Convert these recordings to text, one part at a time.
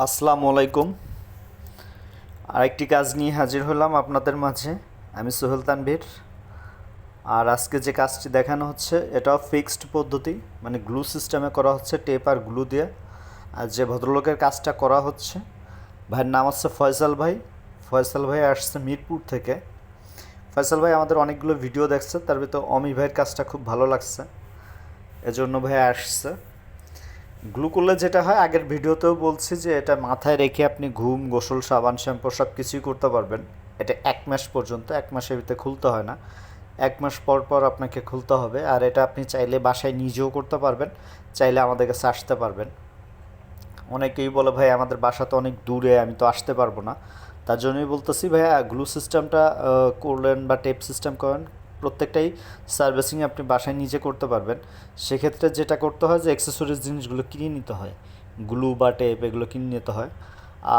আসসালামু আলাইকুম। আরেকটি কাজ নিয়ে হাজির হলাম আপনাদের মাঝে। আমি সোহেল তানভীর। আর আজকে যে কাজটি দেখানো হচ্ছে, এটাও ফিক্সড পদ্ধতি মানে গ্লু সিস্টেমে করা হচ্ছে, টেপ আর গ্লু দিয়ে। আর যে ভদ্রলোকের কাজটা করা হচ্ছে, ভাইয়ের নাম হচ্ছে ফয়সাল ভাই। ফয়সাল ভাই আসছে মিরপুর থেকে। ফয়সাল ভাই আমাদের অনেকগুলো ভিডিও দেখছে, তার ভিতর অমি ভাইয়ের কাজটা খুব ভালো লাগছে। এজন্য ভাই আসছে। গ্লু করলে যেটা হয়, আগের ভিডিওতেও বলছি যে এটা মাথায় রেখে আপনি ঘুম, গোসল, সাবান, শ্যাম্পু সব কিছুই করতে পারবেন। এটা এক মাস পর্যন্ত, এক মাসের ভিতরে খুলতে হয় না। এক মাস পর পর আপনাকে খুলতে হবে। আর এটা আপনি চাইলে বাসায় নিজেও করতে পারবেন, চাইলে আমাদের কাছে আসতে পারবেন। অনেকেই বলে, ভাই, আমাদের বাসা তো অনেক দূরে, আমি তো আসতে পারব না। তার জন্যই বলতেছি, ভাইয়া, গ্লু সিস্টেমটা করলেন বা টেপ সিস্টেম করেন প্রত্যেকটাই সার্ভিসিং আপনি বাসায় নিজে করতে পারবেন। সেক্ষেত্রে যেটা করতে হয় যে অ্যাক্সেসরিজ জিনিসগুলো কিনে নিতে হয়। গ্লু বা টেপ এগুলো কিনে নিতে হয়।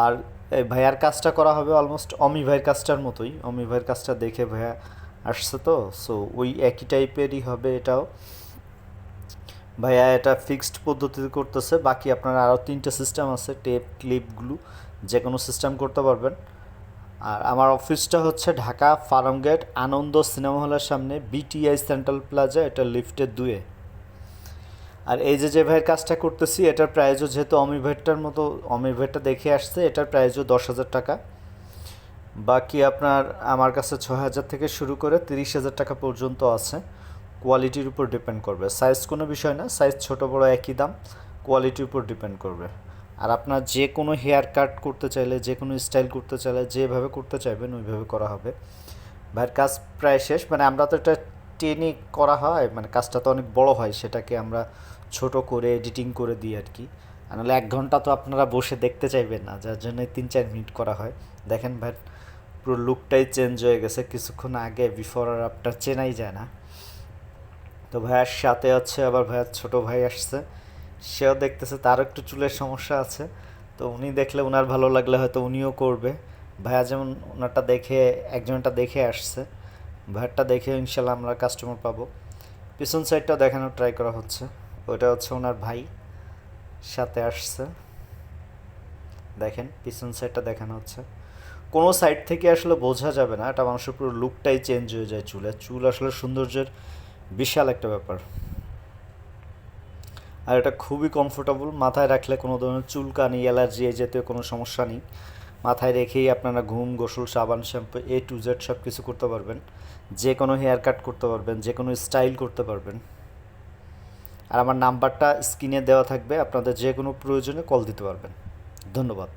আর এই ভাইয়ার কাজটা করা হবে অলমোস্ট অমি ভাইয়ের কাজটার মতোই। অমি ভাইয়ের কাজটা দেখে ভাইয়া আসছে তো। সো ওই একই টাইপেরই হবে এটাও। ভাইয়া এটা ফিক্সড পদ্ধতিতে করতেছে। বাকি আপনার আরও তিনটে সিস্টেম আছে, টেপ, ক্লিপ, গ্লু যে কোনো সিস্টেম করতে পারবেন। আর আমার অফিসটা হচ্ছে Dhaka Farm Gate, Ananda cinema হলের সামনে বিটিআই সেন্ট্রাল প্লাজা এটা লিফটের দুয়ে। আর এই যে যে ভাইয়ের কাজটা করতেছি, এটার প্রাইজও যেহেতু অমিভেটটার মতো অমিভেটটা দেখে আসছে, এটার প্রাইজও দশ হাজার টাকা। বাকি আপনার আমার কাছে ছ হাজার থেকে শুরু করে তিরিশ হাজার টাকা পর্যন্ত আছে। কোয়ালিটির উপর ডিপেন্ড করবে। সাইজ কোনো বিষয় না সাইজ ছোট বড় একই দাম কোয়ালিটির উপর ডিপেন্ড করবে। আর আপনার যে কোনো হেয়ার কাট করতে চাইলে, যে কোনো স্টাইল করতে চাইলে, যেভাবে করতে চাইবেন, ওইভাবে করা হবে। ভাইয়ের কাজ প্রায় শেষ। মানে আমরা তো এটা টেনে করা হয় মানে কাজটা তো অনেক বড় হয়, সেটাকে আমরা ছোট করে এডিটিং করে দিই আর কি। নাহলে এক ঘণ্টা তো আপনারা বসে দেখতে চাইবেন না, যার জন্য তিন চার মিনিট করা হয়। দেখেন ভাই পুরো লুকটাই চেঞ্জ হয়ে গেছে। কিছুক্ষণ আগে বিফোর আর আফটার চেনাই যায় না। তো ভাইয়ার সাথে হচ্ছে আবার ভাইয়ার ছোট ভাই আসছে। সেও দেখতেছে তারও একটু চুলের সমস্যা আছে, তো উনি দেখলে ওনার ভালো লাগলে হয়তো উনিও করবে। ভাইয়া যেমন ওনারটা দেখে, একজনটা দেখে আসছে, ভাইয়ারটা দেখে ইনশাল্লাহ আমরা কাস্টমার পাবো। পিছন সাইডটাও দেখানোর ট্রাই করা হচ্ছে ওটা হচ্ছে ওনার ভাই, সাথে আসছে। দেখেন, পিছন সাইডটা দেখানো হচ্ছে। কোনো সাইড থেকে আসলে বোঝা যাবে না, এটা মানুষের পুরো লুকটাই চেঞ্জ হয়ে যায় চুলে। চুল আসলে সৌন্দর্যের বিশাল একটা ব্যাপার। আর এটা খুবই কমফোর্টেবল মাথায় রাখলে কোনো ধরনের চুলকা নেই অ্যালার্জি এই জাতীয় কোনো সমস্যা নেই। মাথায় রেখেই আপনারা ঘুম, গোসল, সাবান, শ্যাম্পু এ টু জেড সব কিছু করতে পারবেন। যে কোনো হেয়ার কাট করতে পারবেন যে কোনো স্টাইল করতে পারবেন। আর আমার নাম্বারটা স্ক্রিনে দেওয়া থাকবে, আপনাদের যে কোনো প্রয়োজনে কল দিতে পারবেন। ধন্যবাদ।